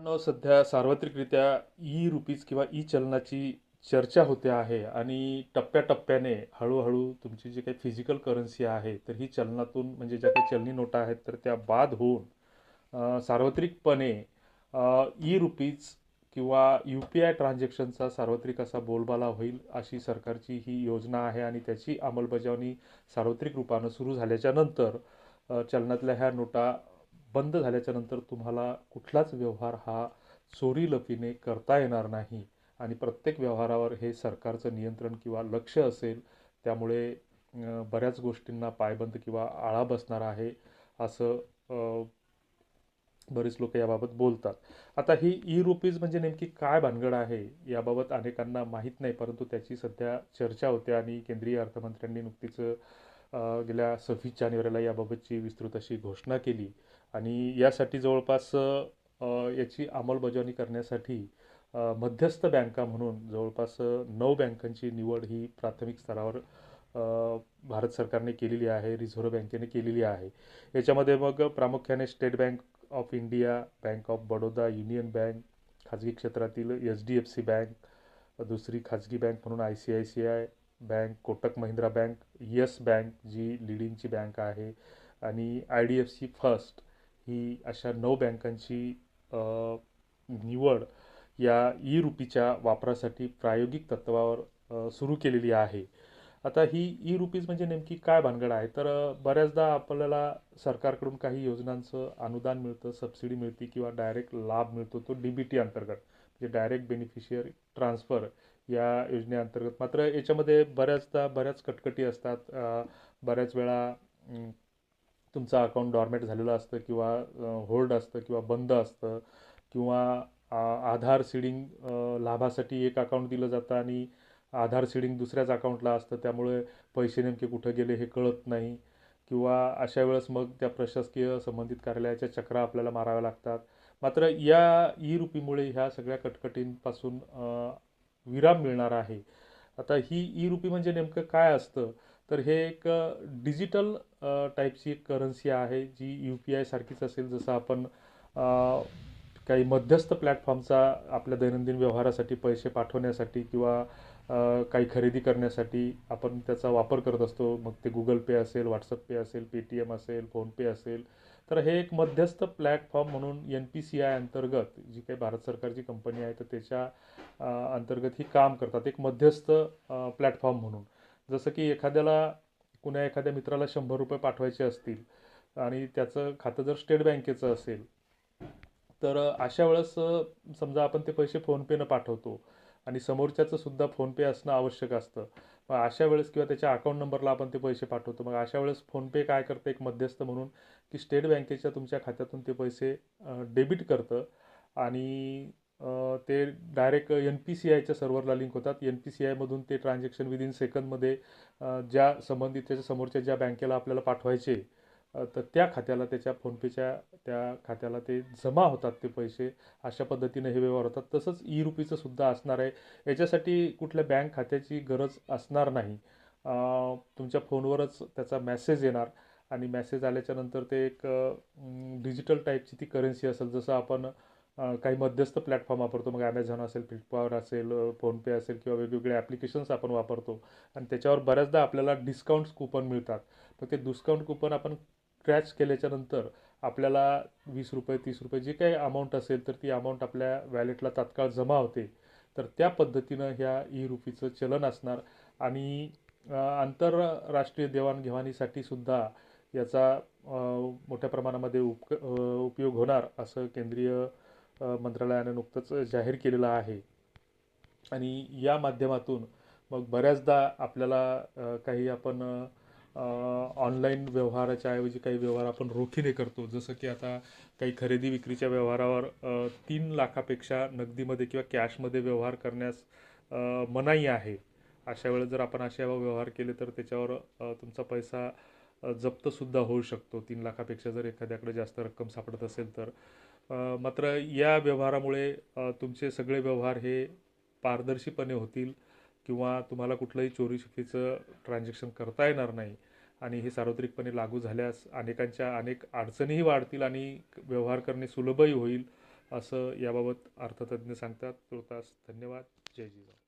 सध्या सार्वत्रिकरित्या E rupees किंवा ई चलनाची चर्चा होते आहे आणि टप्प्याटप्प्याने हळूहळू तुमची जी काही फिजिकल करन्सी आहे तर ही चलनातून म्हणजे ज्या काही चलनी नोटा आहेत तर त्या बाद होऊन सार्वत्रिकपणे ई रुपीज किंवा यू पी आय ट्रान्झॅक्शनचा सार्वत्रिक असा बोलबाला होईल अशी सरकारची ही योजना आहे आणि त्याची अंमलबजावणी सार्वत्रिक रूपानं सुरू झाल्याच्यानंतर चलनातल्या ह्या नोटा बंद झाल्याच्यानंतर तुम्हाला कुठलाच व्यवहार हा चोरी लपीने करता येणार नाही. आणि प्रत्येक व्यवहारावर हे सरकारचं नियंत्रण किंवा लक्ष असेल त्यामुळे बऱ्याच गोष्टींना पायबंद किंवा आळा बसणार आहे असं बरीच बरेच लोक याबाबत बोलतात. आता ही ई रुपीज म्हणजे नेमकी काय भानगड आहे याबाबत अनेकांना माहीत नाही परंतु त्याची सध्या चर्चा होते आणि केंद्रीय अर्थमंत्र्यांनी नुकतीच गेल्या सव्वीस जानेवारीला याबाबतची विस्तृत अशी घोषणा केली. आणि यासाठी जवळपास याची अंमलबजावणी करण्यासाठी मध्यस्थ बँका म्हणून जवळपास नऊ बँकांची निवड ही प्राथमिक स्तरावर भारत सरकारने केलेली आहे रिझर्व्ह बँकेने केलेली आहे. याच्यामध्ये मग प्रामुख्याने State Bank of India Bank of Baroda Union Bank खाजगी क्षेत्रातील H D F C bank दुसरी खाजगी बँक म्हणून I C I C I bank Kotak Mahindra bank Yes Bank जी लिडिंगची बँक आहे आणि I D F C first ही अशा नऊ बँकांची निवड या ई रुपीच्या वापरासाठी प्रायोगिक तत्वावर सुरू केलेली आहे. आता ही ई रुपीज म्हणजे नेमकी काय भानगड आहे? तर बऱ्याचदा आपल्याला सरकारकडून काही योजनांचं अनुदान मिळतं सबसिडी मिळते किंवा डायरेक्ट लाभ मिळतो तो डी बी टी अंतर्गत. म्हणजे डायरेक्ट बेनिफिशियरी ट्रान्सफर या योजनेअंतर्गत. मात्र याच्यामध्ये बऱ्याचदा बऱ्याच कटकटी असतात. बऱ्याच वेळा तुमचा तुमचं अकाउंट डॉर्मेट झालेलं असतं किंवा होल्ड असतं किंवा बंद असतं किंवा आधार सीडिंग लाभासाठी एक अकाउंट दिलं जातं आणि आधार सीडिंग दुसऱ्याच अकाउंटला असतं त्यामुळे पैसे नेमके कुठं गेले हे कळत नाही. किंवा अशा वेळेस मग त्या प्रशासकीय संबंधित कार्यालयाच्या चक्रा आपल्याला माराव्या लागतात. मात्र या ई रुपीमुळे ह्या सगळ्या कटकटींपासून विराम मिळणार आहे. आता ही ई रुपी म्हणजे नेमकं काय असतं? तर हे एक डिजिटल टाईपची एक करन्सी आहे जी यू पी आयसारखीच असेल जसं आपण काही मध्यस्थ प्लॅटफॉर्मचा आपल्या दैनंदिन व्यवहारासाठी पैसे पाठवण्यासाठी किंवा काही खरेदी करण्यासाठी आपण त्याचा वापर करत असतो. मग ते गुगल पे असेल व्हॉट्सअप पे असेल पेटीएम असेल फोनपे असेल. तर हे एक मध्यस्थ प्लॅटफॉर्म म्हणून एन पी सी आय अंतर्गत जी काही भारत सरकारची कंपनी आहे तर त्याच्या अंतर्गत ही काम करतात. एक मध्यस्थ प्लॅटफॉर्म म्हणून. जसं की एखाद्याला कुण्या एखाद्या मित्राला शंभर रुपये पाठवायचे असतील आणि त्याचं खातं जर स्टेट बँकेचं असेल तर अशा वेळेस समजा आपण ते पैसे फोनपेनं पाठवतो आणि समोरच्याचं सुद्धा फोनपे असणं आवश्यक असतं. मग अशा वेळेस किंवा त्याच्या अकाउंट नंबरला आपण ते पैसे पाठवतो. मग अशा वेळेस फोनपे काय करतं एक मध्यस्थ म्हणून की स्टेट बँकेच्या तुमच्या खात्यातून ते पैसे डेबिट करतं आणि ते डायरेक्ट एन पी सी आयच्या सर्व्हरला लिंक होतात. एन पी सी आयमधून ते ट्रान्झॅक्शन विदिन सेकंदमध्ये ज्या संबंधित त्याच्या समोरच्या ज्या बँकेला आपल्याला पाठवायचे तर त्या खात्याला त्याच्या फोनपेच्या त्या खात्याला ते जमा होतात ते पैसे. अशा पद्धतीने हे व्यवहार होतात. तसंच ई रुपीचं सुद्धा असणार आहे. याच्यासाठी कुठल्या बँक खात्याची गरज असणार नाही. तुमच्या फोनवरच त्याचा मॅसेज येणार. आणि मॅसेज आल्याच्यानंतर ते एक डिजिटल टाईपची ती करन्सी असेल जसं आपण काही मध्यस्थ प्लॅटफॉर्म वापरतो मग ॲमेझॉन असेल फ्लिपकार्ट असेल फोनपे असेल किंवा वेगवेगळे ॲप्लिकेशन्स आपण वापरतो. आणि त्याच्यावर बऱ्याचदा आपल्याला डिस्काउंट्स कूपन मिळतात. तर ते डिस्काउंट कूपन आपण क्रॅच केल्याच्यानंतर आपल्याला वीस रुपये तीस रुपये जे काही अमाऊंट असेल तर ती अमाऊंट आपल्या वॅलेटला तात्काळ जमा होते. तर त्या पद्धतीनं ह्या ई रुपीचं चलन असणार आणि आंतरराष्ट्रीय देवाणघेवाणीसाठी सुद्धा याचा मोठ्या प्रमाणामध्ये उपक उपयोग होणार असं केंद्रीय मंत्रालयाने मंत्रालयानं नुकतंच जाहीर केलेलं आहे. आणि या माध्यमातून मग बऱ्याचदा आपल्याला काही आपण ऑनलाईन व्यवहाराच्या ऐवजी काही व्यवहार आपण रोखीने करतो. जसं की आता काही खरेदी विक्रीच्या व्यवहारावर तीन लाखापेक्षा नगदीमध्ये किंवा कॅशमध्ये व्यवहार करण्यास मनाई आहे. अशा वेळेस जर आपण अशा व्यवहार केले तर त्याच्यावर तुमचा पैसा जप्तसुद्धा होऊ शकतो. तीन लाखापेक्षा जर एखाद्याकडे जास्त रक्कम सापडत असेल तर. मात्र या व्यवहारामुळे तुमचे सगळे व्यवहार हे पारदर्शीपणे होतील किंवा तुम्हाला कुठलंही चोरी चुकीचं ट्रान्झॅक्शन करता येणार नाही. आणि हे सार्वत्रिकपणे लागू झाल्यास अनेकांच्या अनेक अडचणीही वाढतील आणि व्यवहार करणे सुलभही होईल असं याबाबत अर्थतज्ज्ञ सांगतात. तुर्तास धन्यवाद. जय जिजाऊ.